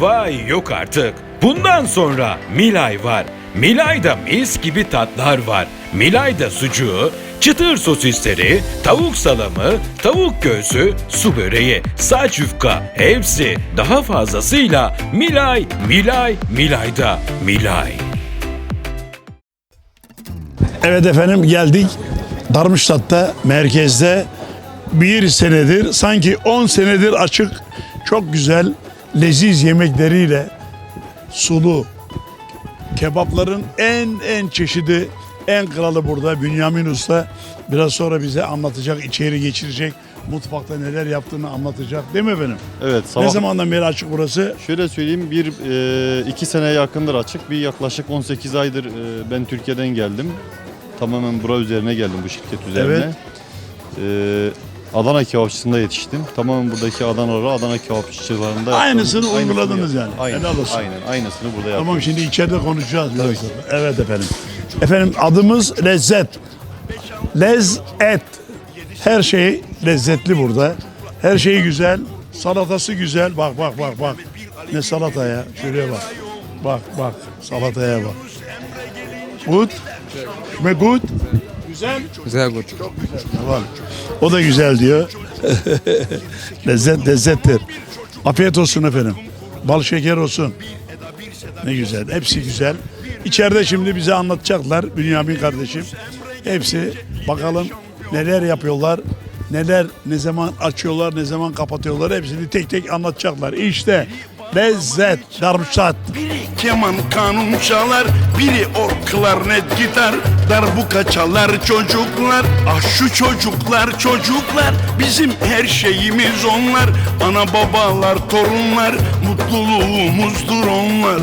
Vay yok artık. Bundan sonra Milay var. Milay'da mis gibi tatlar var. Milay'da sucuğu, çıtır sosisleri, tavuk salamı, tavuk göğsü, su böreği, saç yufka hepsi daha fazlasıyla Milay, Milay, Milay'da Milay. Evet efendim geldik. Darmstadt'ta merkezde bir senedir sanki 10 senedir açık çok güzel leziz yemekleriyle sulu kebapların en en çeşidi en kralı burada Bünyamin Usta biraz sonra bize anlatacak içeri geçirecek mutfakta neler yaptığını anlatacak değil mi efendim? Evet sabah Ne zamandan beri açık burası? şöyle söyleyeyim bir e, iki seneye yakındır açık bir yaklaşık 18 aydır e, ben Türkiye'den geldim tamamen bura üzerine geldim bu şirket üzerine. E, Adana kebapçısında yetiştim. Tamamen buradaki Adanaları Adana kebapçılarında Aynısını yaptım. uyguladınız yani. Aynen, Helal olsun. aynen aynısını burada yaptım. Tamam şimdi içeride konuşacağız biraz sonra. Evet efendim. Efendim adımız Lezzet. Lezzet. Her şey lezzetli burada. Her şey güzel. Salatası güzel. Bak bak bak bak. Ne salata ya. Şuraya bak. Bak bak. Salataya bak. Good. Ve good. Güzel. Sehr gut. Tamam. O da güzel diyor. Lezzet lezzettir. Afiyet olsun efendim. Bal şeker olsun. Ne güzel. Hepsi güzel. İçeride şimdi bize anlatacaklar Bünyamin kardeşim. Hepsi bakalım neler yapıyorlar. Neler ne zaman açıyorlar, ne zaman kapatıyorlar hepsini tek tek anlatacaklar. İşte lezzet, Darmstadt. Biri keman kanun çalar, biri org klarnet gitar, darbuka çalar çocuklar. Ah şu çocuklar çocuklar, bizim her şeyimiz onlar. Ana babalar torunlar, mutluluğumuzdur onlar.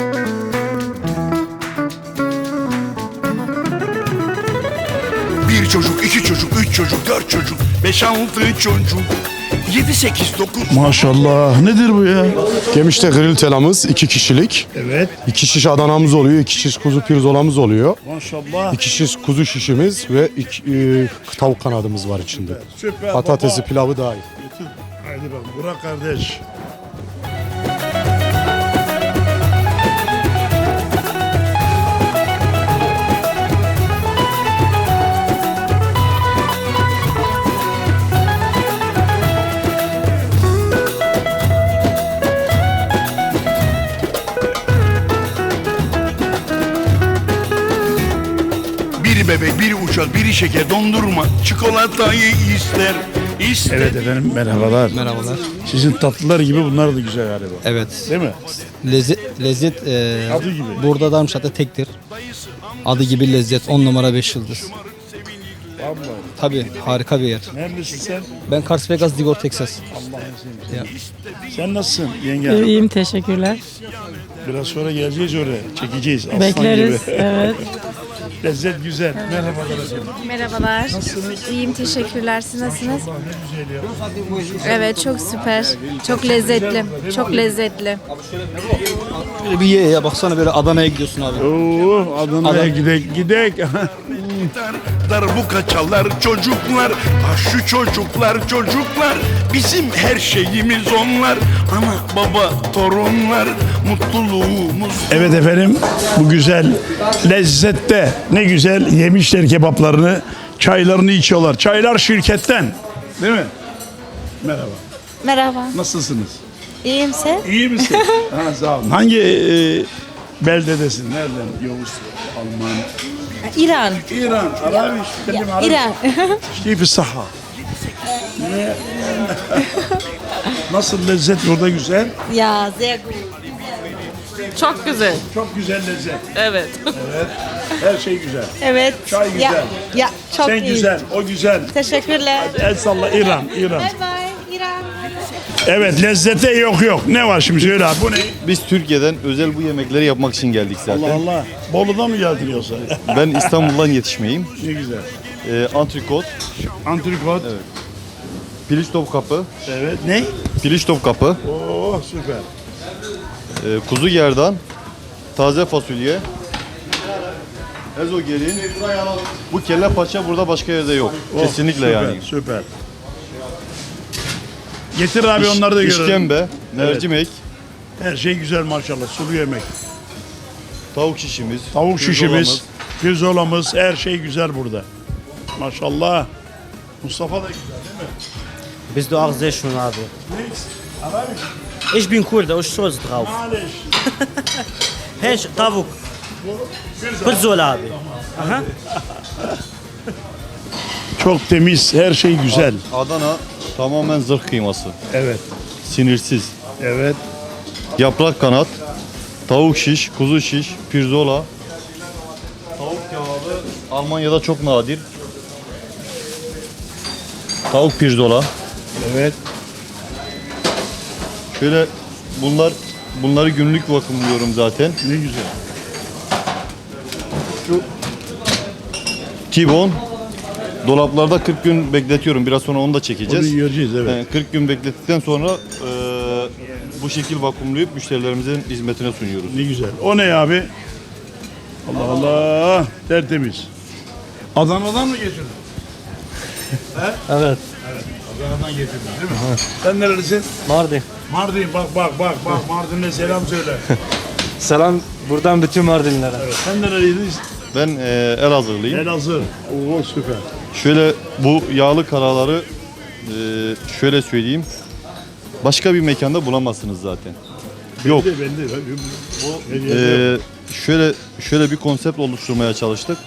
Bir iki çocuk, üç çocuk, dört çocuk, beş altı çocuk, yedi sekiz dokuz. Maşallah nedir bu ya? Gemişte grill telamız iki kişilik. Evet. iki şiş Adana'mız oluyor, iki şiş kuzu pirzolamız oluyor. Maşallah. iki şiş kuzu şişimiz ve iki, e, tavuk kanadımız var içinde. Süper Patatesi, baba. pilavı dahil. Haydi bak Burak kardeş. Bebek, biri uçak, biri şeker, dondurma, çikolatayı ister. ister. Evet efendim merhabalar. Merhabalar. Sizin tatlılar gibi bunlar da güzel galiba. Evet. Değil mi? Lezzet, lezzet e, Adı gibi. burada Darmstadt'ta tektir. Adı gibi lezzet 10 numara 5 yıldız. Vallahi. Tabii harika bir yer. Neredesin sen? Ben Kars Vegas Digor Texas. Allah'ın Ya. Sen nasılsın yenge? İyiyim teşekkürler. Biraz sonra geleceğiz oraya. Çekeceğiz. Aslan Bekleriz. gibi. Evet. Lezzet güzel. Merhabalar efendim. Merhabalar. İyiyim teşekkürler. Siz nasılsınız? Ne güzel ya. Evet çok süper. Çok lezzetli. Çok lezzetli. Böyle bir ye ya baksana böyle Adana'ya gidiyorsun abi. Oo, Adana'ya Adam- gidek gidek. gitar, darbuka çalar çocuklar. Ah şu çocuklar çocuklar, bizim her şeyimiz onlar. Ana baba torunlar, mutluluğumuz. evet efendim bu güzel lezzette ne güzel yemişler kebaplarını. Çaylarını içiyorlar. Çaylar şirketten. Değil mi? Merhaba. Merhaba. Nasılsınız? İyiyim sen? İyi misin? ha, sağ olun. Hangi e, beldedesin. Nereden? Yavuz, Alman. İran. İran. Arabi. Kelim Arabi. İran. Keyfi saha. Ne? Nasıl lezzet burada güzel? ya sehr gut. Çok güzel. Çok güzel lezzet. Evet. Evet. Her şey güzel. Evet. Çay güzel. Ya, ya çok Sen iyi. güzel, o güzel. Teşekkürler. El salla İran, İran. Bye bye İran. Evet lezzete yok yok. Ne var şimdi söyle abi bu ne? Biz Türkiye'den özel bu yemekleri yapmak için geldik zaten. Allah Allah. Bolu'dan mı geldin yoksa? Ben İstanbul'dan yetişmeyim. ne güzel. Ee, antrikot, Antrikot. Evet. piliç kapı, Evet. Ne? piliç kapı, Oo süper. e, kuzu gerdan, taze fasulye, ezogelin. Bu kelle paça burada başka yerde yok. Oh, Kesinlikle süper, yani. Süper. Getir abi onları da görelim. İşkembe, mercimek, Her şey güzel maşallah. Sulu yemek. tavuk şişimiz, Tavuk pirzolamız. şişimiz, pirzolamız, her şey güzel burada. Maşallah. Mustafa da güzel değil mi? Bist du auch sehr schön, abi. Nix. Arabisch. Ich bin cool, da ist Soße drauf. Malisch. Hey, tavuk. Pirzola abi. Aha. Çok temiz, her şey güzel. Adana tamamen zırh kıyması. Evet. Sinirsiz. Evet. Yaprak kanat, tavuk şiş, kuzu şiş, pirzola. Tavuk kebabı Almanya'da çok nadir. Tavuk pirzola. Evet. Şöyle bunlar bunları günlük vakumluyorum zaten. Ne güzel. T-bone dolaplarda 40 gün bekletiyorum. Biraz sonra onu da Onu çekeceğiz. yiyeceğiz evet. Yani 40 gün beklettikten sonra e, bu şekil vakumlayıp müşterilerimizin hizmetine sunuyoruz. Ne güzel. O ne abi? Allah Allah. Tertemiz. Adana'dan mı getirdin? Evet. Adana'dan getirdin değil mi? Sen nerelisin? Mardin. Mardin bak bak bak bak Mardin'e selam söyle. Selam buradan bütün Mardinlere. Sen nereliydin? Ben e, Elazığlıyım. Elazığ. Oo süper. Şöyle bu yağlı karaları e, şöyle söyleyeyim. Başka bir mekanda bulamazsınız zaten. Yok. Ben de ben de. Ben, bu, E, şöyle şöyle bir konsept oluşturmaya çalıştık.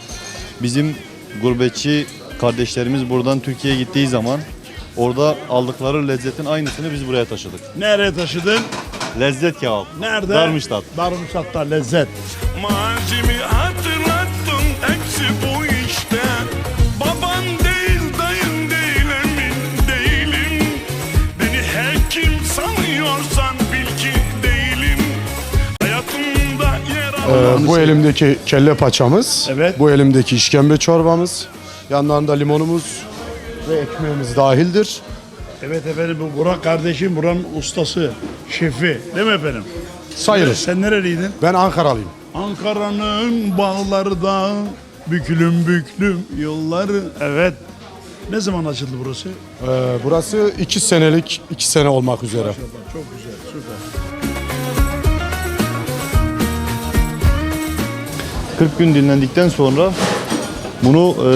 Bizim gurbetçi kardeşlerimiz buradan Türkiye'ye gittiği zaman orada aldıkları lezzetin aynısını biz buraya taşıdık. Nereye taşıdın? Lezzet kebap. Nerede? Darmstadt. Darmstadt'ta lezzet. Mazimi hatırlattın hepsi bu Ee, bu elimdeki kelle paçamız. Evet. Bu elimdeki işkembe çorbamız. Yanlarında limonumuz ve ekmeğimiz dahildir. Evet efendim bu Burak kardeşim buranın ustası, şefi. Değil mi efendim? Sayılır. Sen nereliydin? Ben Ankaralıyım. Ankara'nın bağları da büklüm büklüm yolları. Evet. Ne zaman açıldı burası? Ee, burası iki senelik, iki sene olmak üzere. Çok güzel, süper. 40 gün dinlendikten sonra bunu e,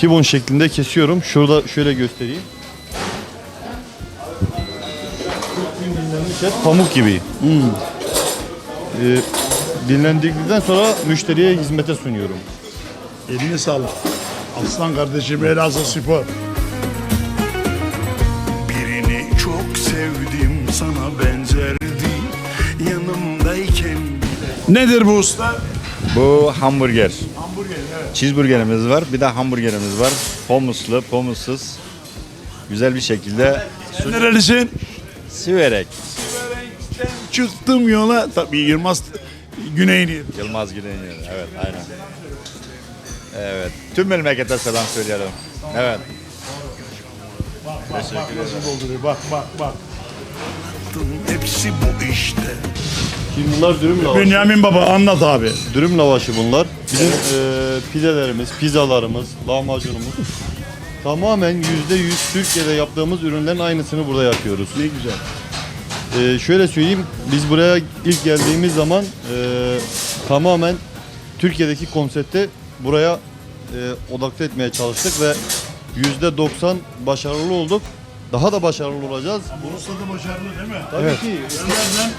tibon şeklinde kesiyorum. Şurada şöyle göstereyim. 40 gün dinlenmiş et pamuk gibi. E, dinlendikten sonra müşteriye hizmete sunuyorum. Eline sağlık. Aslan kardeşim Elazığ Spor. Birini çok sevdim sana benzerdi Yanımdayken Nedir bu usta? Bu hamburger. Hamburger evet. Cheeseburgerimiz var. Bir de hamburgerimiz var. Humuslu, humussuz. Güzel bir şekilde Sen nerelisin? siverek. Siverenk'ten çıktım yola. Tabii Yılmaz Güneyli. Yılmaz Gülen yeri. Evet, aynen. Evet. Tüm memlekete selam söyleyelim. Evet. Nasıl dolduruyor? Bak bak bak. hepsi bu işte Şimdi bunlar dürüm lavaşı. Bünyamin Baba anlat abi. Dürüm lavaşı bunlar. Bizim e, pidelerimiz, pizzalarımız, lahmacunumuz. Tamamen %100 Türkiye'de yaptığımız ürünlerin aynısını burada yapıyoruz. Ne güzel. Ee, şöyle söyleyeyim, biz buraya ilk geldiğimiz zaman e, tamamen Türkiye'deki konsepti buraya e, odaklı etmeye çalıştık ve %90 başarılı olduk. Daha da başarılı olacağız. Bu usta da başarılı değil mi? Tabii ki Nereden?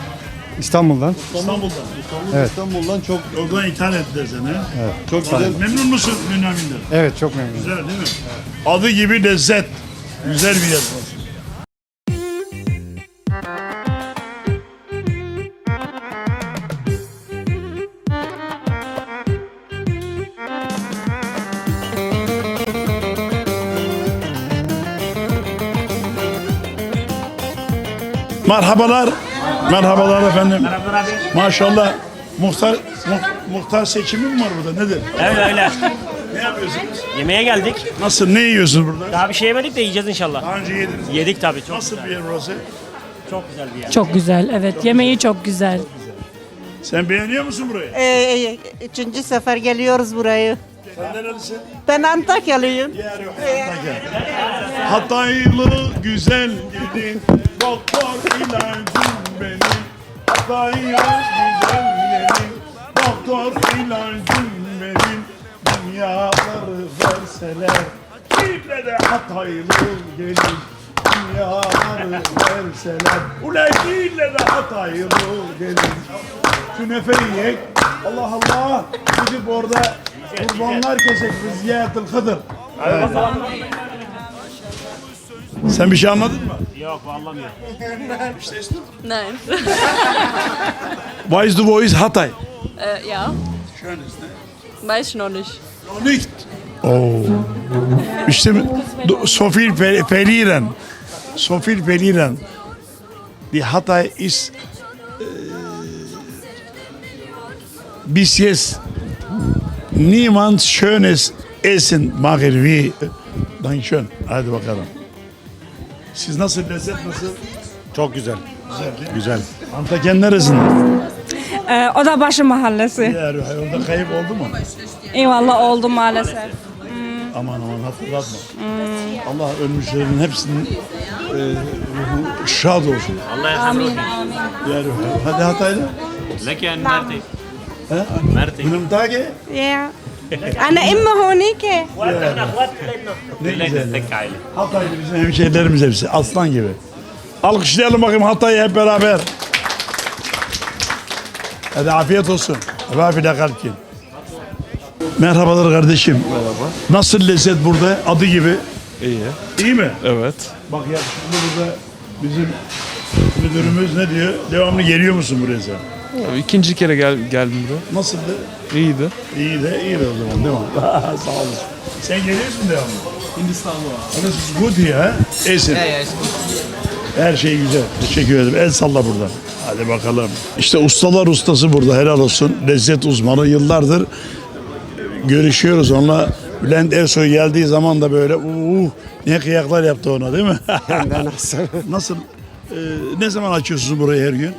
İstanbul'dan. İstanbul'dan. İstanbul, İstanbul'dan çok Oradan ithal ettiler seni. çok güzel. Memnun musun Bünyamin'den? Evet çok memnunum. Güzel değil mi? Adı gibi lezzet. Güzel bir yer burası. Merhabalar. Merhabalar efendim. Maşallah. Muhtar, muh- muhtar seçimi mi var burada? Nedir? Öyle öyle. Ne yapıyorsunuz? Yemeğe geldik. Nasıl? Ne yiyorsunuz burada? Daha bir şey yemedik de yiyeceğiz inşallah. Daha önce yediniz. Yedik tabii. Çok Nasıl güzel. bir yer burası? Çok güzel bir yer. Çok güzel. Evet. Yemeği çok güzel. Sen beğeniyor musun burayı? Ee, üçüncü sefer geliyoruz burayı. Sen nerelisin? Ben Antakyalıyım. Hataylı güzel gelin Doktor ilacım benim Hataylı güzel gelin Doktor ilacım benim Dünyaları verseler Kimle de Hataylı gelin. Dünyaları verseler Ule kimle de Hataylı gelin. Künefe yiyek Allah Allah. Gidip orada kurbanlar kesek biz ziyaretil Hıdır sen bir şey anladın mı? Yok anlamıyorum. Nein. Why is the voice Hatay? äh, ja. Schön ist ne? Weiß ich noch nicht. Noch nicht. Oh. İşte do- so viel ver- verlieren. So viel verlieren. Die Hatay ist äh, bis jetzt niemand schönes Essen machen wie Dankeschön. Hadi bakalım. Siz nasıl lezzet nasıl? Çok güzel. Güzel değil mi? Güzel. Antakya neresinde? Ee, Odabaşı Mahallesi. Yer, orada kayıp oldu mu? Eyvallah oldu maalesef. Aman aman hatırlatma. Allah ölmüşlerin hepsinin e, ruhu şad olsun. Amin. Ya Ruh. Hadi Hataylı. Lecker Merti. Ha? Merti. Benim tage. Ja. Ana immer Honike. Ne güzel. ya. Hataylı bizim hemşehrilerimiz hepsi. Aslan gibi. Alkışlayalım bakayım Hatay'ı hep beraber. Hadi afiyet olsun. Rafile kalkin. Merhabalar kardeşim. Merhaba. Nasıl lezzet burada? Adı gibi. İyi. İyi mi? Evet. Bak ya şimdi burada bizim müdürümüz ne diyor? Devamlı geliyor musun buraya sen? İkinci kere gel, geldim buraya. Nasıldı? İyiydi. İyi de iyi de o zaman değil mi? Sağ olasın. Sen geliyorsun devamlı. Hindistanlı var. This is good here. Esin. Her şey güzel. Teşekkür ederim. El salla buradan. Hadi bakalım. İşte ustalar ustası burada. Helal olsun. Lezzet uzmanı. Yıllardır görüşüyoruz onunla. Bülent Ersoy geldiği zaman da böyle uh, ne kıyaklar yaptı ona değil mi? nasıl? Nasıl? e, ne zaman açıyorsunuz burayı her gün?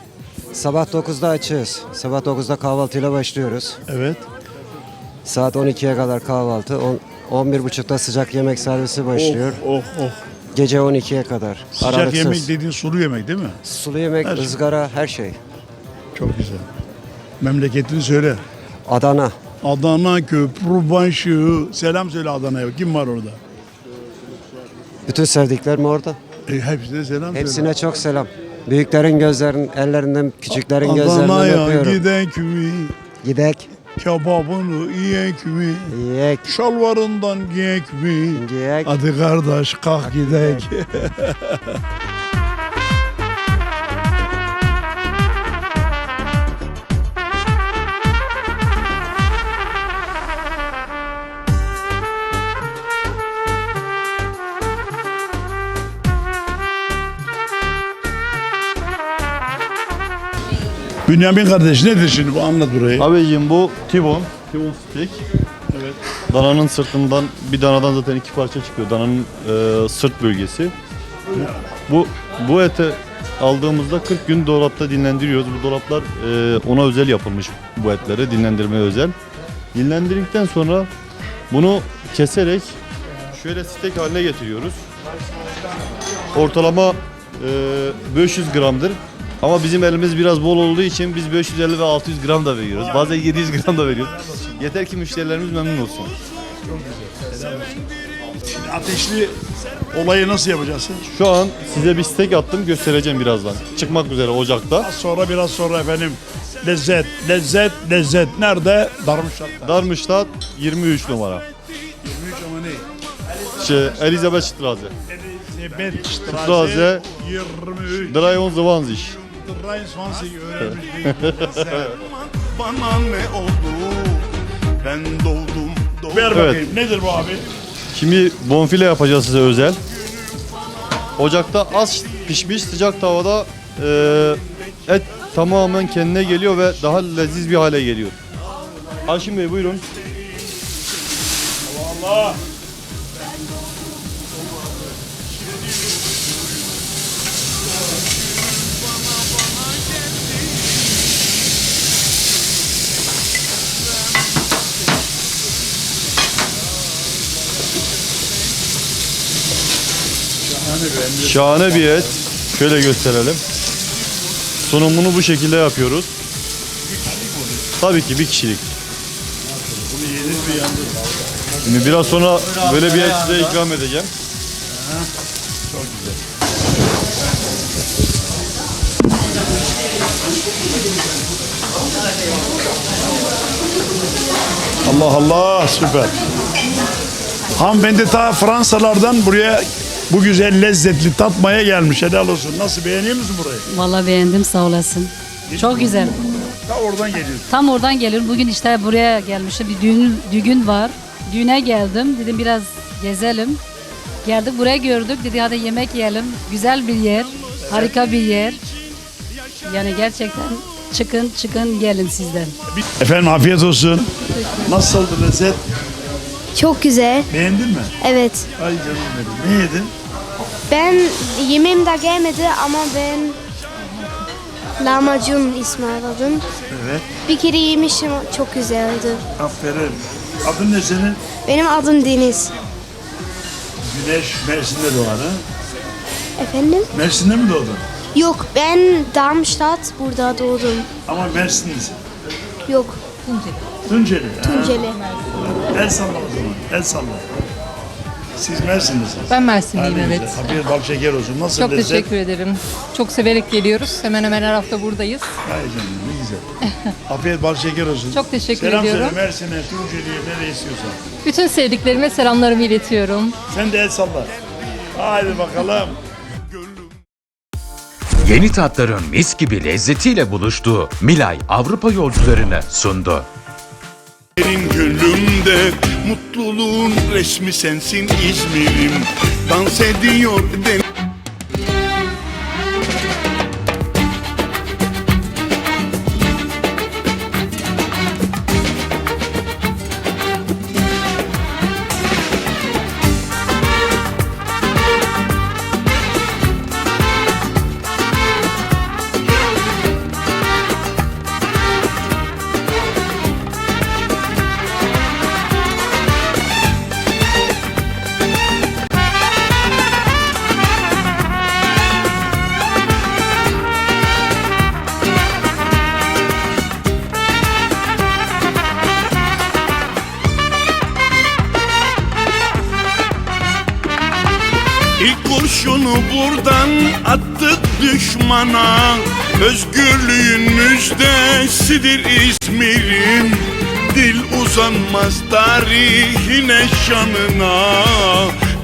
Sabah 9'da açığız. Sabah 9'da kahvaltıyla başlıyoruz. Evet. Saat 12'ye kadar kahvaltı. On- 11.30'da sıcak yemek servisi başlıyor. Oh oh oh. Gece 12'ye kadar. Sıcak Aralıksız. yemek dediğin sulu yemek değil mi? Sulu yemek, Her şey. ızgara, her şey. Çok güzel. Memleketini söyle. Adana. Adana Köprübaşı. Selam söyle Adana'ya. Kim var orada? Bütün sevdiklerim orada. E, hepsine selam söyle. Hepsine çok selam. Büyüklerin gözlerin, ellerinden, küçüklerin gözlerinden Adana'ya öpüyorum. gidek mi? Gidek, Kebabını yiyek mi? yiyek, Şalvarından giyek mi? giyek. Hadi kardeş kalk gidek. Bünyamin kardeş nedir şimdi bu anlat burayı. Abicim bu T-bone. T-bone steak. Evet. Dananın sırtından bir danadan zaten iki parça çıkıyor. Dananın e, sırt bölgesi. Bu bu ete aldığımızda 40 gün dolapta dinlendiriyoruz. Bu dolaplar e, ona özel yapılmış bu etleri dinlendirmeye özel. Dinlendirdikten sonra bunu keserek şöyle steak haline getiriyoruz. Ortalama e, 500 gramdır. Ama bizim elimiz biraz bol olduğu için biz 550 ve 600 gram da veriyoruz. Bazen 700 gram da veriyoruz. Yeter ki müşterilerimiz memnun olsun. Ateşli olayı nasıl yapacaksın? Şu an size bir steak attım göstereceğim birazdan. Çıkmak üzere ocakta. Sonra biraz sonra efendim lezzet, lezzet, lezzet. Nerede? Darmstadt'ta. Darmstadt 23 numara. 23 ama ne? Şey, Elizabeth Straße. Elizabeth Straße, Straße 23. 23. 23 öğrenmiş. Bana ne oldu? Ben doğdum, doğdum. Ver bakayım. Nedir bu abi? Şimdi bonfile yapacağız size özel. Ocakta az pişmiş sıcak tavada e, et tamamen kendine geliyor ve daha leziz bir hale geliyor. Haşim Bey buyurun. Allah. Şahane bir et. Şöyle gösterelim. Sunumunu bu şekilde yapıyoruz. Tabii ki bir kişilik. Şimdi biraz sonra böyle bir et size ikram edeceğim. Allah Allah süper. Hanımefendi ta Fransalardan buraya bu güzel lezzetli tatmaya gelmiş. Helal olsun. Nasıl beğeniyor musun burayı? Vallahi beğendim sağ olasın. Çok güzel. Ta oradan geliyorsun. Tam oradan geliyorum. Bugün işte buraya gelmişim. Bir düğün, düğün var. Düğüne geldim. Dedim biraz gezelim. Geldik buraya gördük. Dedi hadi yemek yiyelim. Güzel bir yer. Harika bir yer. Yani gerçekten çıkın çıkın gelin sizden. Efendim afiyet olsun. Nasıldı lezzet? Çok güzel. Beğendin mi? Evet. Ay canım benim. Ne yedin? Ben yemeğim de gelmedi ama ben lahmacun ismi aradım. Evet. Bir kere yemişim çok güzeldi. Aferin. Adın ne senin? Benim adım Deniz. Güneş Mersin'de doğar ha? Efendim? Mersin'de mi doğdun? Yok ben Darmstadt burada doğdum. Ama Mersinlisin. Yok Tunceli. ha? Tunceli. El salla o zaman. El salla. Siz Mersinlisiniz. Ben Mersinliyim evet. Afiyet bal şeker olsun. Nasıl Çok lezzet? teşekkür ederim. Çok severek geliyoruz. Hemen hemen her hafta buradayız. Ay canım ne güzel. Afiyet bal şeker olsun. Çok teşekkür Selam ediyorum. söyle Mersin'e, Tunceli'ye nereye istiyorsan. Bütün sevdiklerime selamlarımı iletiyorum. Sen de el salla. Haydi bakalım. Yeni tatların mis gibi lezzetiyle buluştuğu Milay Avrupa yolcularını sundu. Benim gönlümde mutluluğun resmi sensin İzmir'im. Dans ediyor den kurşunu buradan attık düşmana? Özgürlüğün müjdesidir İzmir'im Dil uzanmaz tarihine şanına.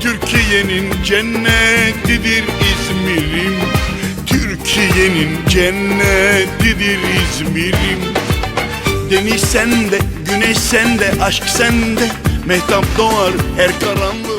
Türkiye'nin cennetidir İzmir'im. Türkiye'nin cennetidir İzmir'im. Deniz sende, güneş sende, aşk sende. Mehtap doğar her karanlık